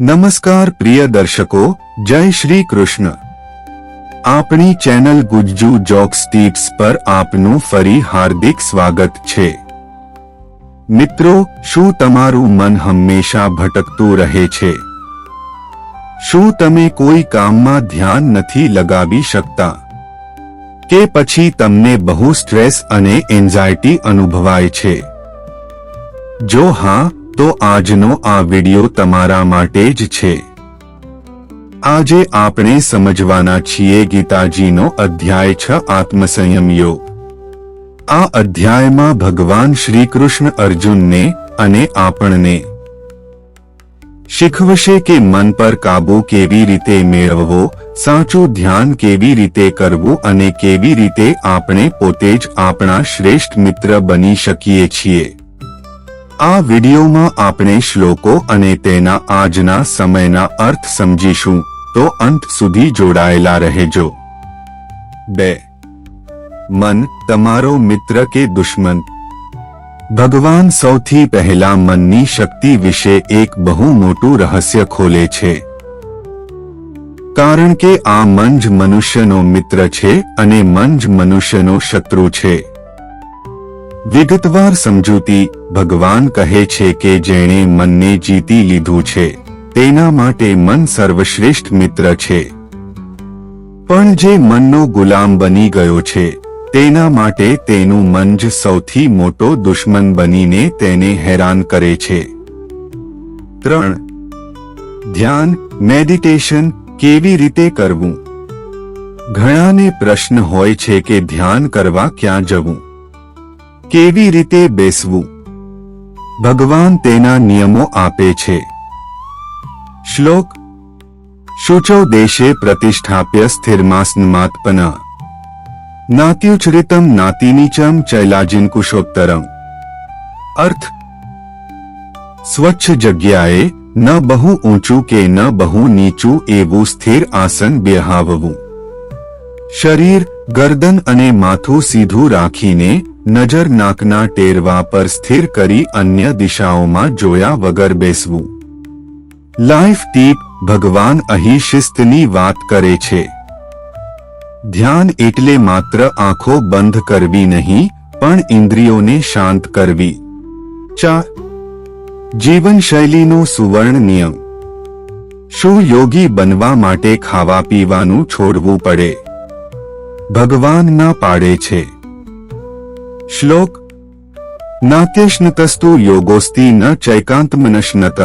નમસ્કાર પ્રિય દર્શકો, જય શ્રી કૃષ્ણ. આપણી ચેનલ ગુજ્જુ જોક્સ ટીપ્સ પર આપનું ફરી હાર્દિક સ્વાગત છે. મિત્રો, શું તમારું મન હંમેશા ભટકતું રહે છે? શું તમે કોઈ કામમાં ધ્યાન નથી લગાવી શકતા? કે પછી તમને બહુ સ્ટ્રેસ અને એન્ઝાયટી અનુભવાય છે? જો હા તો આજનો આ વિડિયો તમારા માટે જ છે. આજે આપણે સમજવાના છીએ ગીતાજીનો અધ્યાય છ આત્મસંયમ આ અધ્યાયમાં ભગવાન શ્રી કૃષ્ણ અર્જુનને અને આપણને શીખવશે કે મન પર કાબુ કેવી રીતે મેળવવો, સાચું ધ્યાન કેવી રીતે કરવું અને કેવી રીતે આપણે પોતે જ આપણા શ્રેષ્ઠ મિત્ર બની શકીએ છીએ. આ વિડીયોમાં આપણે શ્લોકો અને તેના આજના સમયના અર્થ સમજીશું. તો અંત સુધી જોડાયેલા રહેજો. બે. મન તમારો મિત્ર કે દુશ્મન? ભગવાન સૌથી પહેલા મનની શક્તિ વિશે એક બહુ મોટું રહસ્ય ખોલે છે. કારણ કે આ મન જ મનુષ્યનો મિત્ર છે અને મન જ મનુષ્યનો શત્રુ છે. વિગતવાર સમજૂતી ભગવાન કહે છે કે જેણે મનને જીતી લીધું છે, તેના માટે મન સર્વશ્રેષ્ઠ મિત્ર છે. પણ જે મનનો ગુલામ બની ગયો છે, તેના માટે તેનું મન જ સૌથી મોટો દુશ્મન બનીને તેને હેરાન કરે છે. ત્રણ. ધ્યાન, મેડિટેશન કેવી રીતે કરવું? ઘણાને પ્રશ્ન હોય છે કે ધ્યાન કરવા ક્યાં જવું? કેવી રીતે બેસવું? ભગવાન તેના નિયમો આપે છે. શ્લોક, શુચો દેશે પ્રતિષ્ઠાપ્ય સ્થિરમાસન્માત્પન. નાત્યુચરિતમ નાતિનીચમ ચૈલાજીન કુશોત્તરમ અર્થ, સ્વચ્છ જગ્યાએ ન બહુ ઊંચું કે ન બહુ નીચું એવું સ્થિર આસન બેહાવવું. શરીર, ગરદન અને માથું સીધું રાખીને નજર નાકના ટેરવા પર સ્થિર કરી અન્ય દિશાઓમાં જોયા વગર બેસવું. લાઈફ ટીપ ભગવાન અહીં શિસ્તની વાત કરે છે. ધ્યાન એટલે માત્ર આંખો બંધ કરવી નહીં, પણ ઇન્દ્રિયોને શાંત કરવી. ચા જીવનશૈલીનો સુવર્ણ નિયમ શું યોગી બનવા માટે ખાવા પીવાનું છોડવું પડે. ભગવાન ના પાડે છે. શ્લોક નાત્યશ્નતસ્તુ યોગોસ્તિ ન ચૈકાંતમનશ્નત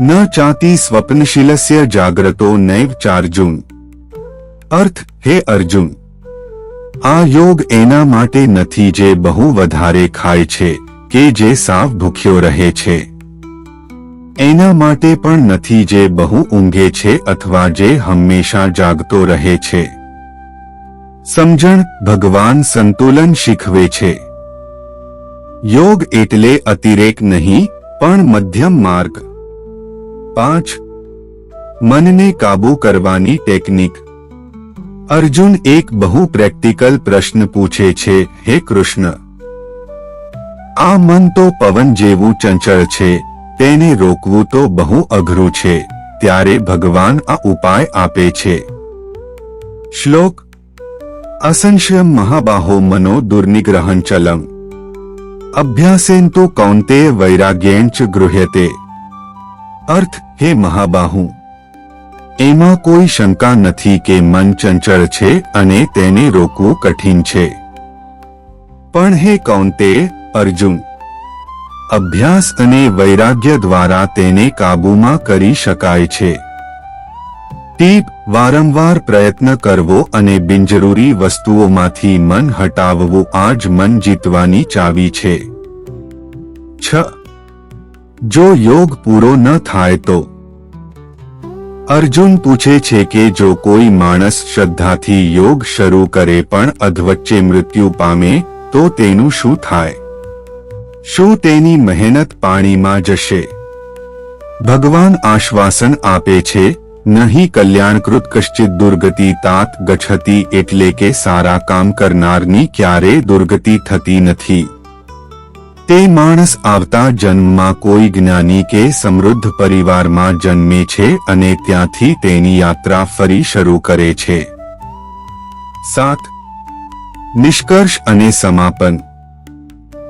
ન ચાતી સ્વપ્નશીલસ્ય જાગ્રતો નૈવ ચાર્જુન અર્થ હે અર્જુન આ યોગ એના માટે નથી જે બહુ વધારે ખાય છે કે જે સાવ ભૂખ્યો રહે છે એના માટે પણ નથી જે બહુ ઊંઘે છે અથવા જે હંમેશા જાગતો રહે છે સમજણ ભગવાન સંતુલન શીખવે છે. યોગ એટલે અતિરેક નહીં, પણ મધ્યમ માર્ગ. પાંચ. મનને કાબુ કરવાની ટેકનિક. અર્જુન એક બહુ પ્રેક્ટિકલ પ્રશ્ન પૂછે છે, હે કૃષ્ણ, આ મન તો પવન જેવું ચંચળ છે, તેને રોકવું તો બહુ અઘરું છે, ત્યારે ભગવાન આ ઉપાય આપે છે. શ્લોક અસંશય મહાબાહો મનો દુર્નિગ્રહણ ચલમ અભ્યાસેન તો કૌંતે વૈરાગ્યેણ ચ ગૃહ્યતે અર્થ હે મહાબાહુ એમાં કોઈ શંકા નથી કે મન ચંચળ છે અને તેને રોકવું કઠિન છે પણ હે કૌંતે અર્જુન અભ્યાસ અને વૈરાગ્ય દ્વારા તેને કાબૂમાં કરી શકાય છે ટીપ, વારંવાર પ્રયત્ન કરવો અને બિનજરૂરી વસ્તુઓમાંથી મન હટાવવું આ જ મન જીતવાની ચાવી છે. છ. જો યોગ પૂરો ન થાય તો. અર્જુન પૂછે છે કે જો કોઈ માણસ શ્રદ્ધાથી યોગ શરૂ કરે પણ અધવચ્ચે મૃત્યુ પામે, તો તેનું શું થાય? શું તેની મહેનત પાણીમાં જશે? ભગવાન આશ્વાસન આપે છે નહીં કલ્યાણકૃત કશ્ચિત દુર્ગતિ તાત ગછતી એટલે કે સારા કામ કરનારની ક્યારે દુર્ગતિ થતી નથી. તે માણસ આવતા જન્મમાં કોઈ જ્ઞાની કે સમૃદ્ધ પરિવારમાં જન્મે છે અને ત્યાંથી તેની યાત્રા ફરી શરૂ કરે છે. સાત. નિષ્કર્ષ અને સમાપન.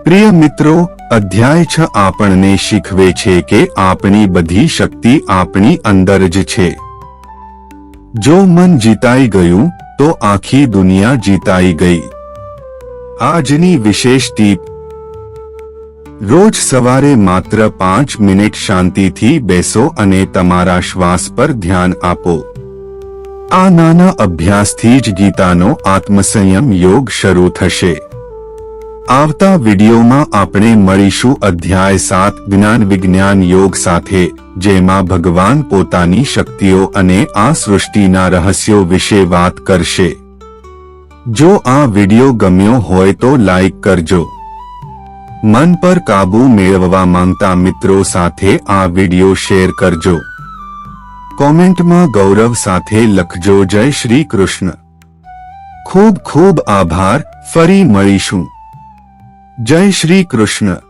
પ્રિય મિત્રો, અધ્યાય છ આપણને શીખવે છે કે આપણી બધી શક્તિ આપણી અંદર જ છે. જો મન જીતાઈ ગયું, તો આખી દુનિયા જીતાઈ ગઈ. આજની વિશેષ ટીપ. રોજ સવારે માત્ર પાંચ મિનિટ શાંતિથી બેસો અને તમારા શ્વાસ પર ધ્યાન આપો. આ નાના અભ્યાસથી જ ગીતાનો આત્મસંયમ યોગ શરૂ થશે. આવતા વિડીયોમાં આપણે મળીશું અધ્યાય સાત જ્ઞાન વિજ્ઞાન યોગ સાથે, જેમાં ભગવાન પોતાની શક્તિઓ અને આ સૃષ્ટિના રહસ્યો વિશે વાત કરશે. જો આ વીડિયો ગમ્યો હોય તો લાઈક કરજો. મન પર કાબુ મેળવવા માંગતા મિત્રો સાથે આ વીડિયો શેર કરજો. કોમેન્ટમાં ગૌરવ સાથે લખજો જય શ્રી કૃષ્ણ. ખૂબ ખૂબ આભાર, ફરી મળીશું. જય શ્રી કૃષ્ણ.